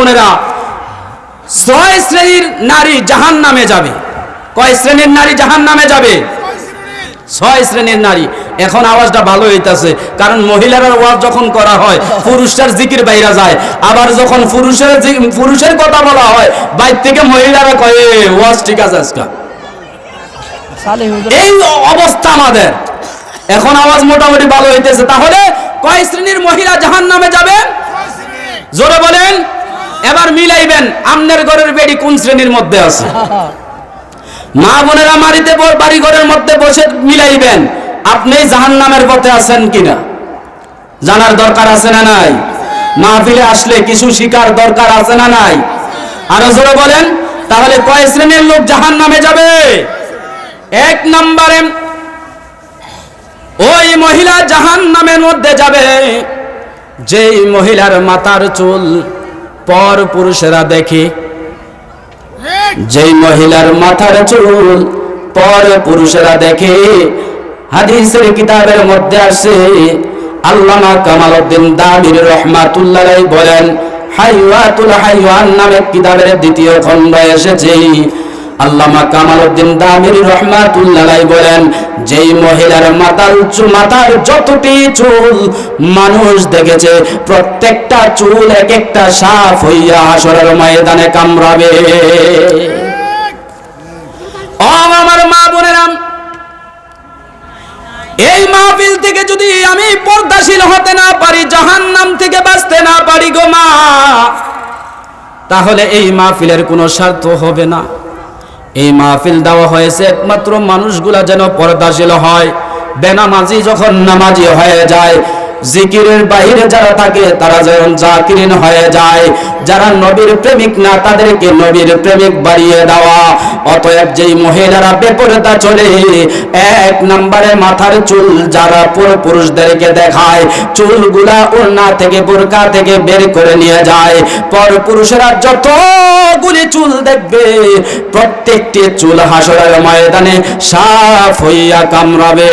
বোনেরা ছয় শ্রেণির নারী জাহান নামে যাবে। কয় শ্রেণির নারী জাহান নামে যাবে? ছয় শ্রেণির নারী। এখন আওয়াজটা ভালো হইতাছে কারণ মহিলারা ওয়াজ যখন করা হয় পুরুষের জিকির বাইরা যায়। আবার যখন পুরুষের পুরুষের কথা বলা হয় বাইর থেকে মহিলারা কয় "এ, ওয়াজ ঠিক আছে আজকা। এই অবস্থা আমাদের। এখন আওয়াজ মোটামুটি ভালো হইতেছে। তাহলে কয় শ্রেণির মহিলা জাহান নামে যাবে? জোরে বলেন। এবার মিলাইবেন, আমনের ঘরের বেড়ি কোন শ্রেণির মধ্যে আছে? মা বোনেরা মারিতে ব- বাড়ি ঘরের মধ্যে বসে মিলাইবেন, আপনি জাহান নামের পথে আছেন কিনা? জানার দরকার আছে না নাই? মাহফিলে আসলে কিছু শিকার দরকার আছে না নাই? আরও জোরে বলেন, তাহলে কয় শ্রেণির লোক জাহান নামে যাবে? এক নম্বরে, ওই মহিলা জাহান নামের মধ্যে যাবে, যেই মহিলার মাথার চুল পর পুরুষেরা দেখে, যেই মহিলার মাথার চুল, পর পুরুষেরা দেখে, হাদিসের কিতাবের মধ্যে আসে, আল্লামা কামাল উদ্দিন দামির রহমাতুল্লাহ বলেন, হাইওয়াতুল হাইওয়ান নামে কিতাবের দ্বিতীয় খণ্ড এসেছে আল্লামা কামাল উদ্দিন দামির রহমাতুল্লাহ বলেন, যেই মহিলার মাথার চুল মাথার যতটি চুল মানুষ দেখেছে, প্রত্যেকটা চুল এক একটা সাফ হইয়া আসরের ময়দানে কামড়াবে। ও আমার মা বোনেরাম এই মাহফিল থেকে যদি আমি পর্দাশীল হতে না পারি, জাহান্নাম থেকে বাঁচতে না পারি গো মা, তাহলে এই মাহফিলের কোনো স্বার্থ হবে না। এই মাহফিল দেওয়া হয়েছে একমাত্র মানুষগুলা যেন পর্দাশীল হয়। বেনামাজি যখন নামাজি হয়ে যায় জিকিরের বাইরে যারা থাকে, তারা যেন জাকিরিন হয়ে যায়। যারা নবীর প্রেমিক না, তাদেরকে নবীর প্রেমিক বাড়িয়ে দেওয়া। অতএব যেই মহিলারা বেপরতা চলে, এক নম্বরে মাথার চুল যারা পুরো পুরুষদেরকে দেখায়, চুলগুলা ওড়না থেকে, বোরকা থেকে বের করে নিয়ে যায়। পর পুরুষেরা যতগুলি চুল দেখবে, প্রত্যেকটি চুল হাসরের ময়দানে সাফ হইয়া কামড়াবে।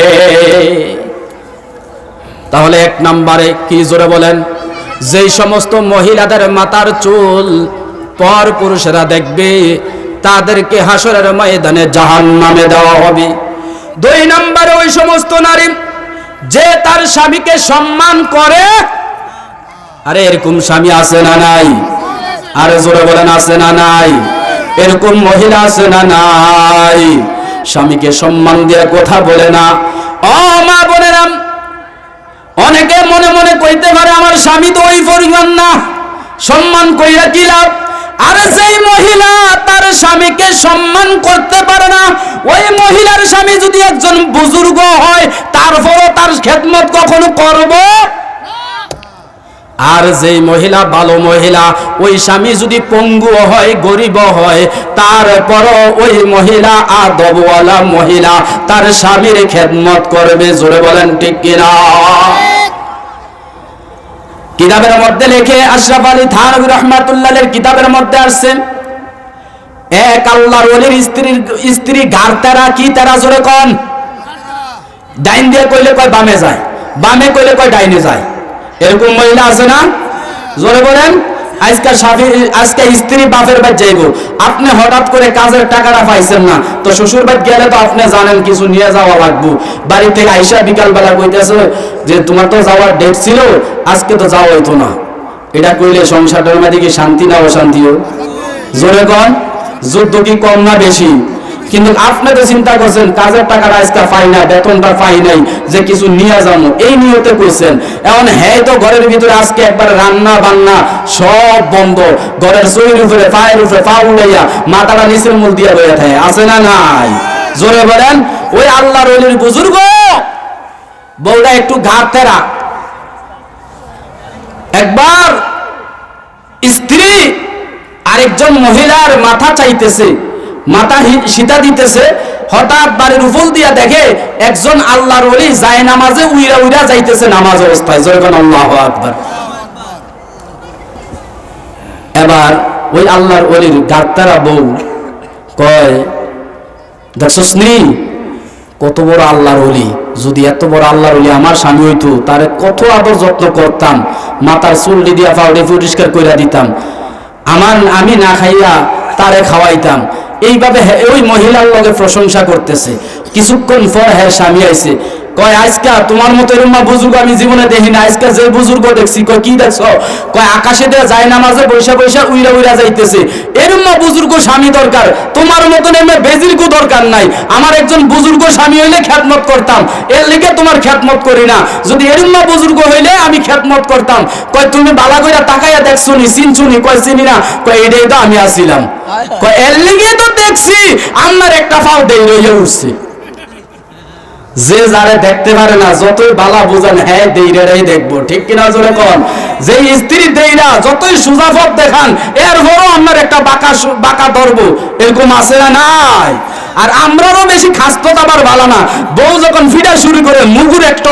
তাহলে এক নম্বরে কি জোরে বলেন? যেই সমস্ত মহিলাদের মাথার চুল পর পুরুষেরা দেখবে, তাদেরকে হাসরের ময়দানে জাহান নামে দেওয়া হবে। দুই নম্বরে ওই সমস্ত নারী যে তার স্বামীকে সম্মান করে, আরে এরকম স্বামী আছে না নাই? আরে জোরে বলেন আছে না নাই? এরকম মহিলা আছে না নাই? স্বামীকে সম্মান দিয়ে কথা বলে না। ও মা বোনেরাম অনেকে মনে মনে কইতে পারে আমার স্বামী তো ওই পরিমাণ না। সম্মান কইরা কি লাভ? আর যেই মহিলা তার স্বামীকে সম্মান করতে পারে না। ওই মহিলার স্বামী যদি একজন বুজুর্গ হয়, তারপরও তার খেদমত কখনো করব? আর যেই মহিলা ভালো মহিলা, ওই স্বামী যদি পঙ্গু হয়, গরিব হয়, তারপরও ওই মহিলা আর আদবওয়ালা মহিলা তার স্বামীর খেদমত করবে, জোরে বলেন ঠিক কিনা? কিতাবের মধ্যে লেখে আশরাফ আলী থানবী রহমাতুল্লাহের কিতাবের মধ্যে আসছে, এক আল্লাহর ওলির স্ত্রীর, স্ত্রী গার তেরা, কি তারা জোরে কন? ডাইন দিয়ে কইলে কয় বামে যায়, বামে কইলে কয় ডাইনে যায়। এরকম মহিলা আছে না? জোরে বলেন। আজকে স্বামী আজকে স্ত্রী বাপের বাড়ি যাইব। আপনি হঠাৎ করে কাজের টাকাটা পাইছেন না। তো শ্বশুর বাড়ি গেলে তো আপনি জানেন, কিছু নিয়ে যাওয়া লাগবো। বাড়ি থেকে আইসা বিকালবেলা কইতেছে যে, তোমার তো যাওয়ার ডেট ছিল, আজকে তো যাওয়া হইতো না। এটা কইলে সংসারটার মধ্যে কি শান্তি না অশান্তিও? জোরে কন, যুদ্ধ কি কম না বেশি? কিন্তু আপনি তো চিন্তা করছেন, কাজের টাকাটা আজকে পাই না বেতনটা পাই নাই, যে কিছু নিয়ে যাব, এই নিয়তে করছেন। এখন হ্যাঁ তো ঘরের ভিতরে আজকে একবার রান্না, বান্না সব বন্ধ। ঘরের চুরির উপরে, পায়ের উপরে পা উড়াইয়া মাথাটা নিচের মূল দিয়া বইয়া থাকে। আছে না নাই? জোরে বলেন, ওই আল্লাহর ওলির বুজুর্গ! বউটা একটু ঘাট তেরা একবার স্ত্রী আরেকজন মহিলার মাথা চাইতেছে। মাথা সীতা দিতেছে, হঠাৎ বাড়ির উপল দিয়া দেখে একজন আল্লাহর ওলি যায় নামাজে, উইরা উইরা যাইতেছে নামাজ অবস্থায়। জয়গান আল্লাহ আকবার। এবার ওই আল্লাহর ওলির ডাক্তারা বউ কয়, দেখছস কত বড় আল্লাহর অলি যদি এত বড় আল্লাহর অলি আমার স্বামী হইতো, তারে কত আদর যত্ন করতাম, মাথার চুল দিয়া পাউডে পরিষ্কার কইরা দিতাম। আমার, আমি না খাইয়া তারে খাওয়াইতাম। এইভাবে ওই মহিলার লগে প্রশংসা করতেছে। কিছুক্ষণ পর হ্যাঁ স্বামী আইছে। কয় আজকা তোমার মতো বুজুর্গ আমি জীবনে দেখি না। আজকা যে বুজুর্গ দেখছি কয় কি দেখছ? কয় আকাশে দেয়া যায় নামাজে বৈশা বৈশা উইরা উইরা যাইতেছে। বুজুর্গ স্বামী দরকার। তোমার মতন এমনি বেজিরকু দরকার নাই। আমার একজন বুজুর্গ স্বামী হইলে খ্যাতমত করতাম। এর লিগে তোমার খ্যাতমত করি না। যদি এরকম বুজুর্গ হইলে আমি খ্যাতমত করতাম। কয় তুমি বালা কইরা তাকাইয়া দেখছ নি চিনছুনি কয় চিনি না। কয় এটাই তো আমি আসিলাম কয় এর লিগে তো দেখছি। আমার একটা ফাও দেই রইয়া উঠছে। যে যারে দেখতে পারে না, যতই বালা বুঝান হ্যাঁ দেইরাই দেখব। ঠিক কিনা জোরে কন? যে স্ত্রী দেইরা যতই সুজাফত দেখান, এর বড় আমার একটা বাঁকা বাঁকা ধরবো এরকম আছে না নাই? আর আমরারও বেশি খাস্তত আবার ভালো না। বউ যখন ফিডা শুরু করে, মুগুর একটা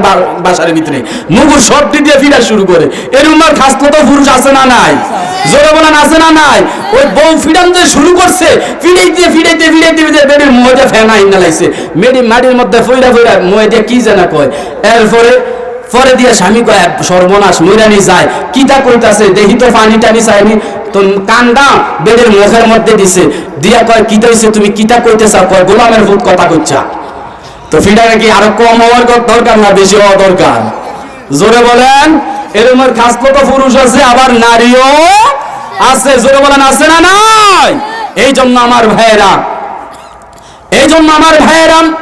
বা- বাসার ভিতরে। মুগুর সর্দি দিয়ে ফিডা শুরু করে। এরকম আর খাস্তত পুরুষ আছে না নাই? জোরে বলেন, আছে না নাই? ওই বউ ফিডান যে শুরু করছে ফিডাইতে ফিডাইতে ফিডাইতে ফিডাইতে বেডির মধ্যে ফেনা ইন্না মেডি মাটির মধ্যে ফইরা ফইরা ময়ে দিয়ে কি জানা কয়। এরপরে পরে দিয়ে স্বামী কয় সর্বনাশ মইরানি যায়। কিতা কইতাছে? দেহি তো পানি টানি চাইনি। তো কান্দা বেডের মুখের মধ্যে দিছে। দিয়া কয় কিতা হইছে? তুমি কিতা কইতেছ? কয়, গোলামের ভূত কথা কইছা তো ফিডারে কি আরও কম হওয়ার ক- দরকার না বেশি হওয়া দরকার? জোরে বলেন এরকম খাসলত পুরুষ আছে, আবার নারীও আছে। জোরে বলেন, আছে না নাই? এই জন্য আমার ভাইয়েরা এই জন্য আমার ভাইয়েরাম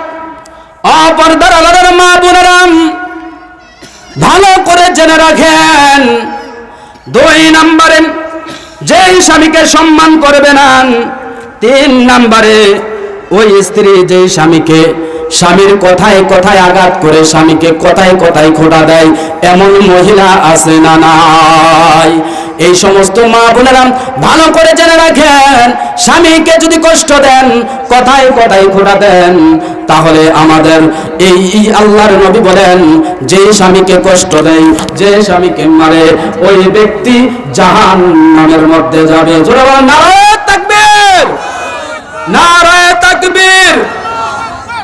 অপরদার আলাদার মা বোনেরাম ভালো করে জেনে রাখেন। দুই নম্বরে, যেই স্বামীকে সম্মান করবে না, তিন নম্বরে ওই স্ত্রী যেই স্বামীকে স্বামীর কথায় কথায় আঘাত করে স্বামীকে কথায় কথায় খোটা দেয়, এমন মহিলা আছে না নাই? এই সমস্ত মা বোনেরা ভালো করে জেনে রাখেন স্বামীকে যদি কষ্ট দেন কথায় কথায় খোটা দেন তাহলে আমাদের এই আল্লাহর নবী বলেন যে স্বামীকে কষ্ট দেয় যে স্বামীকে মারে ওই ব্যক্তি জাহান নামের মধ্যে যাবে। জোরে বলেন, নারায়ে তাকবীর! নারায়ে তাকবীর!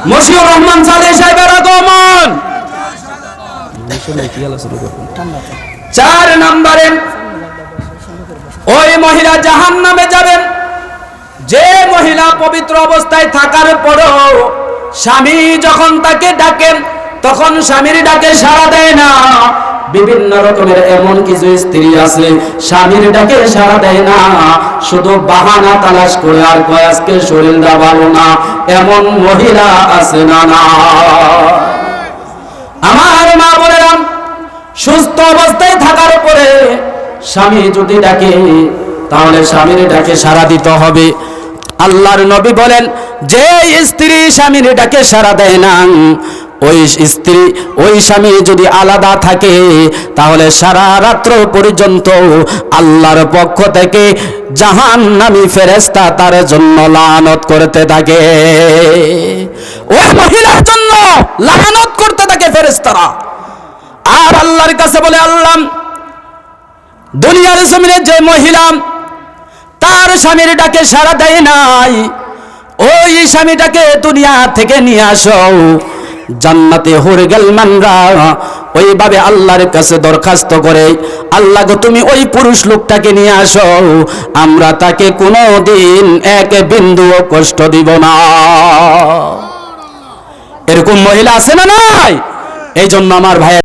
মশিউর রহমান সালে সাহেবের আগমন! চার নম্বরে ওই মহিলা জাহান নামে যাবেন। যে মহিলা পবিত্র অবস্থায় থাকার পরও স্বামী যখন তাকে ডাকেন তখন স্বামীর ডাকে সাড়া দেয় না। বিভিন্ন রকমের এমন কিছু স্ত্রী আছে, স্বামীর ডাকে সাড়া দেয় না। শুধু বাহানা তালাশ করে আর কয় আজকে শরীরটা ভালো না। এমন মহিলা আছে না না। আমার মা বলেরাম সুস্থ অবস্থায় থাকার পরে স্বামী যদি ডাকে, তাহলে স্বামীর ডাকে সাড়া দিতে হবে। আল্লাহর নবী বলেন, যে স্ত্রী স্বামীর ডাকে সাড়া দেয় না, ওই স্ত্রী, ওই স্বামী যদি আলাদা থাকে, তাহলে সারা রাত্র পর্যন্ত আল্লাহর পক্ষ থেকে জাহান নামি ফেরেস্তা তার জন্য লানত করতে থাকে। ওই মহিলার জন্য লানত করতে থাকে ফেরেস্তারা আর আল্লাহর কাছে বলে, আল্লাহ দুনিয়ার জমিনে যে মহিলা, তার স্বামীর ডাকে সারা দেয় নাই। ওই স্বামীটাকে দুনিয়া থেকে নিয়ে আসো। জান্নাতে হরগেল মানরা। ওইভাবে আল্লাহর কাছে দরখাস্ত করে, আল্লাহ তুমি ওই পুরুষ লোকটাকে নিয়ে আসো। আমরা তাকে কোনো দিন এক বিন্দুও কষ্ট দিব না। এরকম মহিলা আছে না নাই? এই জন্য আমার ভাই